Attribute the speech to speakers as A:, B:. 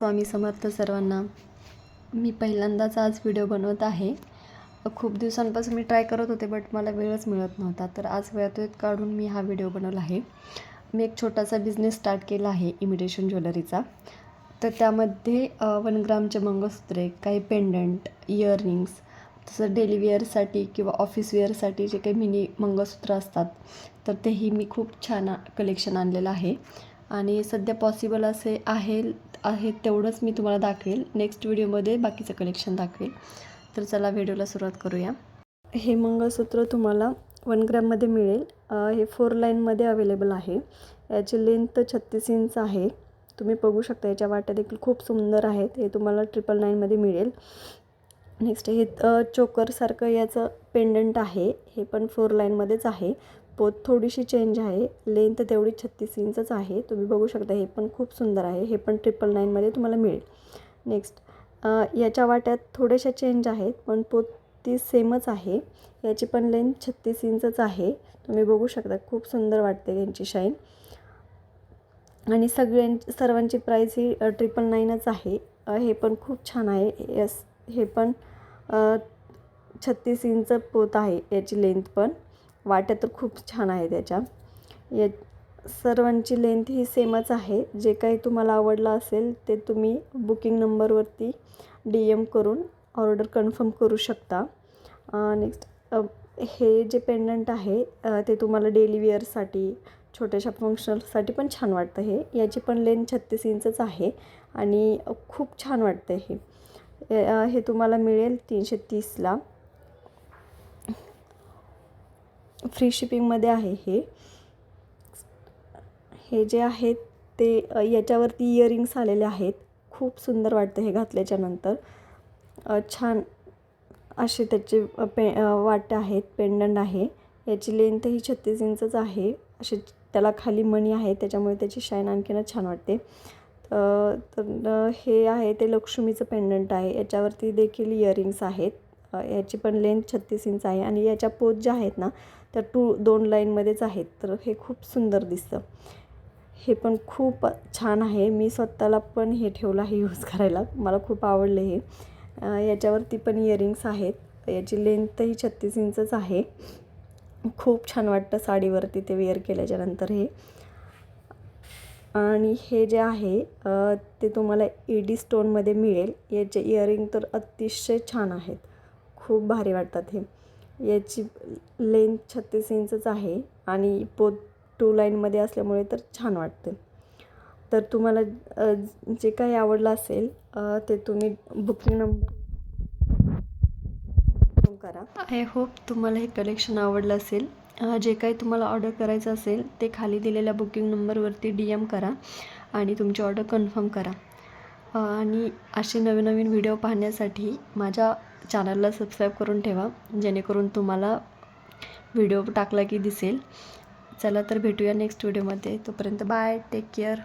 A: स्वामी समर्थ सर्वांना मी पहिल्यांदाच आज व्हिडिओ बनवत आहे. खूप दिवसांपासून मी ट्राय करत होते बट मला वेळच मिळत नव्हता. तर आज वेळात काढून मी हा व्हिडिओ बनवला आहे. मी एक छोटासा बिझनेस स्टार्ट केला आहे इमिटेशन ज्वेलरीचा तर त्यामध्ये वन ग्रामचे मंगळसूत्रे काही पेंडंट इयरिंग्स तसं डेली वेअरसाठी किंवा ऑफिस वेअरसाठी जे काही मिनी मंगळसूत्र असतात तर तेही मी खूप छान कलेक्शन आणलेलं आहे. आणि सध्या पॉसिबल असे आहे आहे तेवढंच मी तुम्हाला दाखवेल. नेक्स्ट व्हिडिओमध्ये बाकीचं कलेक्शन दाखवेल. तर चला व्हिडिओला सुरुवात करूया. हे मंगळसूत्र तुम्हाला वन ग्रॅममध्ये मिळेल. हे फोर लाईनमध्ये अवेलेबल आहे. याची लेंथ छत्तीस इंच आहे. तुम्ही बघू शकता याच्या वाट्या देखील खूप सुंदर आहेत. हे तुम्हाला ट्रिपल नाईनमध्ये मिळेल. नेक्स्ट हे चोकरसारखं याचं पेंडंट आहे. हे पण फोर लाईनमध्येच आहे. पोत थोडीशी चेंज आहे. लेंथ तेवढी छत्तीस इंचच आहे. तुम्ही बघू शकता हे पण खूप सुंदर आहे. हे पण ट्रिपल नाईनमध्ये तुम्हाला मिळेल. नेक्स्ट याच्या वाट्यात थोड्याशा चेंज आहेत पण पोत ती सेमच आहे. याची पण लेंथ छत्तीस इंचच आहे. तुम्ही बघू शकता खूप सुंदर वाटते यांची शाईन आणि सगळ्यां सर्वांची प्राईस ही ट्रिपल नाईनच आहे. हे पण खूप छान आहे. यस हे पण छत्तीस इंच पोत आहे याची लेंथ पण. वाट्या तर खूप छान आहे त्याच्या. या सर्वांची लेंथ ही सेमच आहे. जे काही तुम्हाला आवडलं असेल ते तुम्ही बुकिंग नंबरवरती डी एम करून ऑर्डर कन्फर्म करू शकता. नेक्स्ट हे जे पेंडंट आहे ते तुम्हाला डेली वेअरसाठी छोट्याशा फंक्शनसाठी पण छान वाटतं हे. याची पण लेंथ छत्तीस इंचच आहे आणि खूप छान वाटतं हे. हे तुम्हाला मिळेल तीनशे तीसला. फ्री शिपिंगमध्ये आहे हे. हे जे आहेत ते याच्यावरती इयरिंग्स आलेले आहेत. खूप सुंदर वाटतं हे घातल्याच्या नंतर. छान असे त्याचे पे वाटे आहेत पेंडंट आहे. याची लेंथ ही छत्तीस इंचच आहे. असे त्याला खाली मणी आहे त्याच्यामुळे त्याची शाईन आणखीनच छान वाटते. तर हे आहे ते लक्ष्मीचं पेंडंट आहे. याच्यावरती देखील इयरिंग्स आहेत. याची पण लेंथ छत्तीस इंच आहे आणि याच्या पोत ज्या आहेत ना त्या टू दोन लाईनमध्येच आहेत. तर हे खूप सुंदर दिसतं. हे पण खूप छान आहे. मी स्वतःला पण हे ठेवलं आहे यूज करायला. मला खूप आवडलं हे. याच्यावरती पण इयरिंग्स आहेत. याची लेंथही छत्तीस इंचच आहे. खूप छान वाटतं साडीवरती ते वेअर केल्याच्यानंतर हे. आणि हे जे आहे ते तुम्हाला ई डी स्टोनमध्ये मिळेल. याचे इयरिंग तर अतिशय छान आहेत. खूप भारी वाटतात हे. याची लेंथ छत्तीस इंचच आहे आणि पोत टू लाईनमध्ये असल्यामुळे तर छान वाटते. तर तुम्हाला जे काही आवडलं असेल ते तुम्ही बुकिंग नंबर करा. आय होप तुम्हाला हे कलेक्शन आवडलं असेल. जे काही तुम्हाला ऑर्डर करायचं असेल ते खाली दिलेल्या बुकिंग नंबरवरती डी एम करा आणि तुमची ऑर्डर कन्फर्म करा. आणि असे नवीन नवीन व्हिडिओ पाहण्यासाठी माझ्या चॅनलला सबस्क्राईब करून ठेवा जेणेकरून तुम्हाला व्हिडिओ टाकला की दिसेल. चला तर भेटूया नेक्स्ट व्हिडिओमध्ये तोपर्यंत बाय टेक केअर